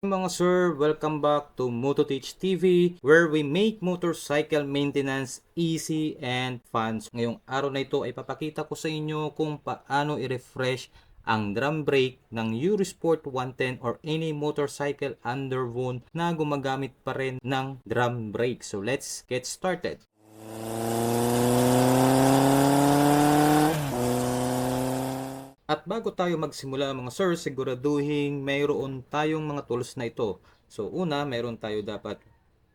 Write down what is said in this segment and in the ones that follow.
Mga sir, welcome back to MotoTeach TV where we make motorcycle maintenance easy and fun. So, ngayong araw na ito ay papakita ko sa inyo kung paano i-refresh ang drum brake ng Eurosport 110 or any motorcycle underwound na gumagamit pa rin ng drum brake. So let's get started. At bago tayo magsimula mga sir, siguraduhin mayroon tayong mga tools na ito. So una, mayroon tayo dapat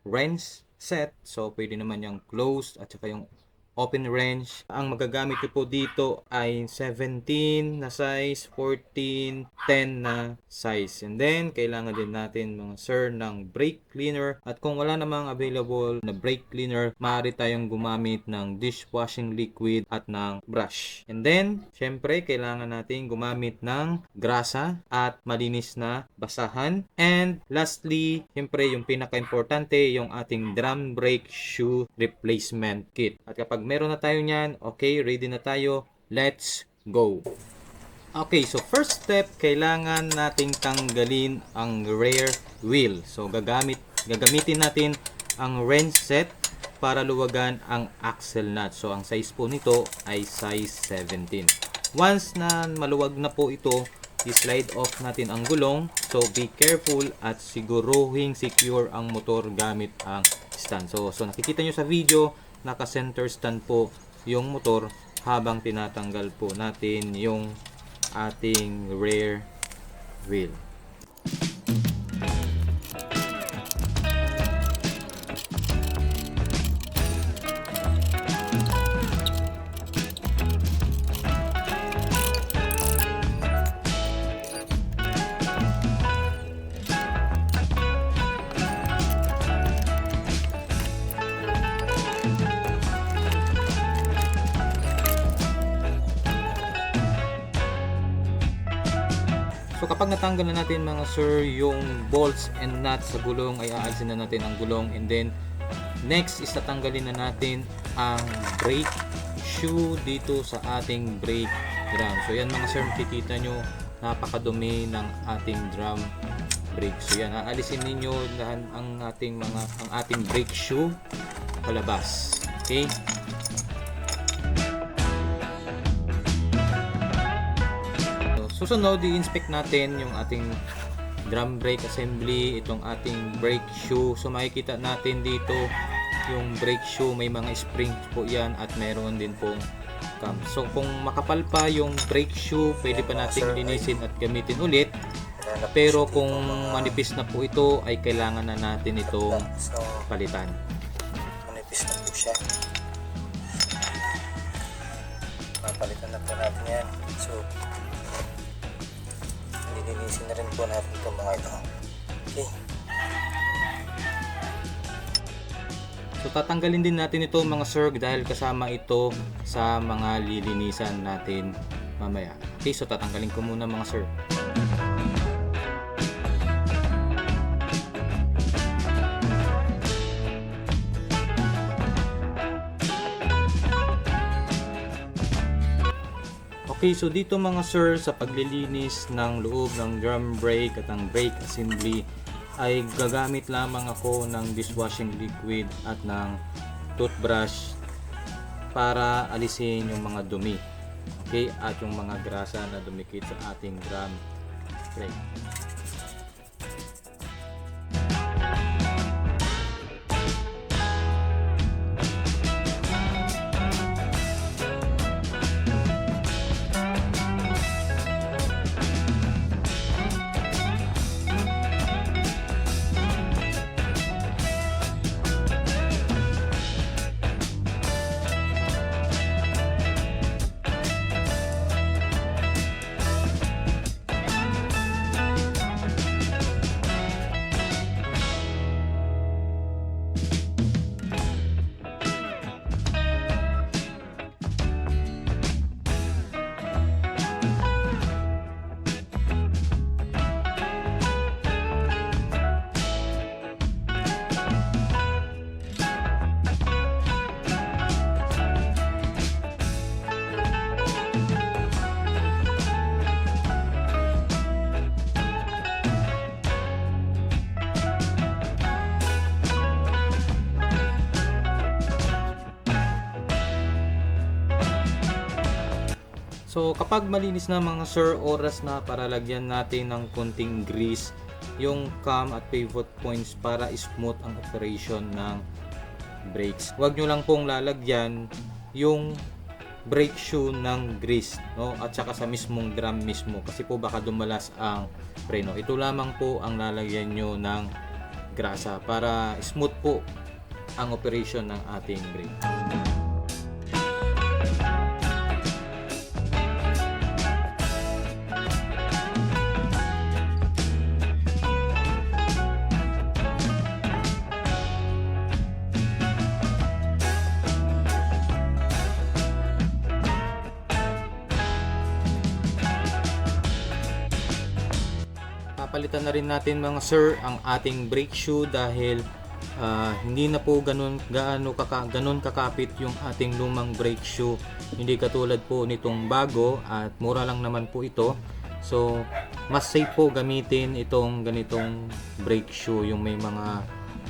wrench set. So pwede naman yung closed at saka yung open wrench. Ang magagamit ko po dito ay 17 na size, 14, 10 na size. And then, kailangan din natin mga sir ng brake cleaner. At kung wala namang available na brake cleaner, maaari tayong gumamit ng dishwashing liquid at ng brush. And then, syempre, kailangan natin gumamit ng grasa at malinis na basahan. And lastly, syempre, yung pinaka-importante, yung ating drum brake shoe replacement kit. At kapag meron na tayo niyan, okay, ready na tayo, let's go! Okay, so first step, kailangan nating tanggalin ang rear wheel. So gagamit gagamitin natin ang wrench set para luwagan ang axle nut. So ang size po nito ay size 17. Once na maluwag na po ito, i-slide off natin ang gulong. So be careful at siguruhing secure ang motor gamit ang stand. So, so nakikita nyo sa video, naka-center stand po yung motor habang tinatanggal po natin yung ating rear wheel. Kapag natanggal na natin mga sir yung bolts and nuts sa gulong ay aalisin na natin ang gulong and then next is tatanggalin na natin ang brake shoe dito sa ating brake drum. So yan mga sir makikita nyo napakadumi ng ating drum brake. So yan aalisin ninyo lahat ang ating mga ang ating brake shoe palabas. Okay? Susunod, i-inspect natin yung ating drum brake assembly, itong ating brake shoe. So makikita natin dito yung brake shoe, may mga springs po yan at meron din pong cam. So kung makapal pa yung brake shoe, pwede pa nating linisin at gamitin ulit. Pero kung manipis na po ito, ay kailangan na natin itong palitan. manipis na po siya. Papalitan na po natin yan. So, nilinisin na rin po natin itong mga ito. Okay. So tatanggalin din natin ito mga sir dahil kasama ito sa mga lilinisan natin mamaya. Okay, so tatanggalin ko muna mga sir. Okay, so dito mga sir, sa paglilinis ng loob ng drum brake at ang brake assembly, ay gagamit lamang ako ng dishwashing liquid at ng toothbrush para alisin yung mga dumi. Okay, at yung mga grasa na dumikit sa ating drum brake. So kapag malinis na mga sir, oras na para lagyan natin ng konting grease yung cam at pivot points para smooth ang operation ng brakes. Huwag nyo lang pong lalagyan yung brake shoe ng grease no? At saka sa mismong drum mismo kasi po baka dumalas ang preno. Ito lamang po ang lalagyan nyo ng grasa para smooth po ang operation ng ating brake papalitan na rin natin mga sir ang ating brake shoe dahil ah, hindi na po ganun gaano kaka, ganun kakapit yung ating lumang brake shoe. Hindi katulad po nitong bago at mura lang naman po ito. So mas safe po gamitin itong ganitong brake shoe yung may mga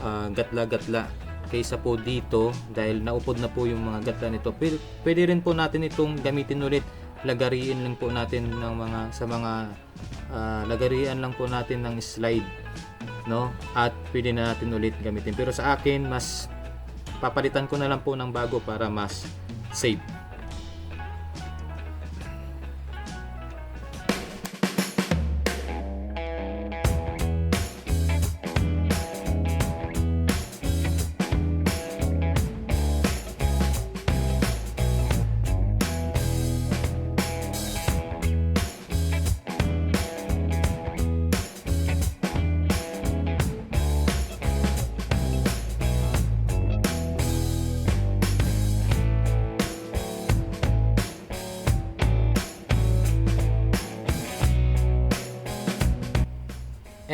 ah, gatla-gatla kaysa po dito dahil naupod na po yung mga gatla nito. Pwede, pwede rin po natin itong gamitin ulit lagariin lang po natin ng mga sa mga ah, lagarian lang po natin ng slide no? At pwede na natin ulit gamitin. Pero sa akin mas papalitan ko na lang po ng bago para mas safe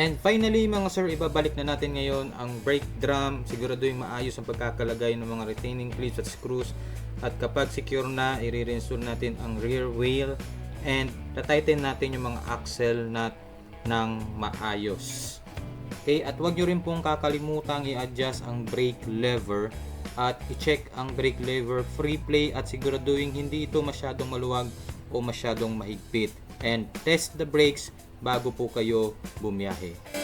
And finally mga sir, ibabalik na natin ngayon ang brake drum. Siguraduhin maayos ang pagkakalagay ng mga retaining clips at screws. At kapag secure na, i-reinstall natin ang rear wheel and tatighten natin yung mga axle nut ng maayos. Okay, at huwag nyo rin pong kakalimutang i-adjust ang brake lever at i-check ang brake lever free play at siguraduhin hindi ito masyadong maluwag o masyadong mahigpit. And test the brakes bago po kayo bumiyahe.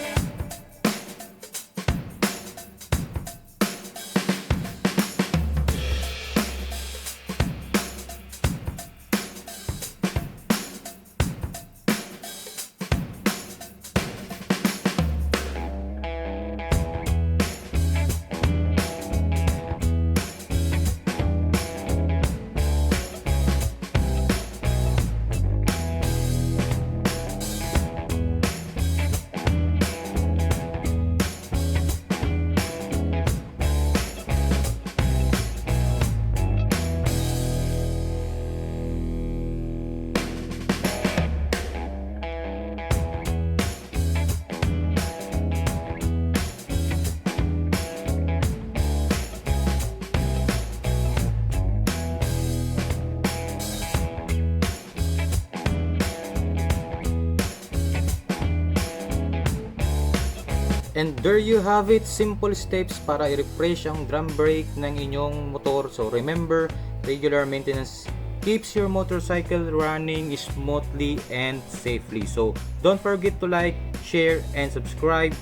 And there you have it, simple steps para i-refresh ang drum brake ng inyong motor. So remember, regular maintenance keeps your motorcycle running smoothly and safely. So don't forget to like, share, and subscribe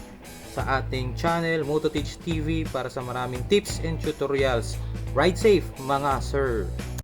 sa ating channel Moto Teach TV para sa maraming tips and tutorials. Ride safe mga sir!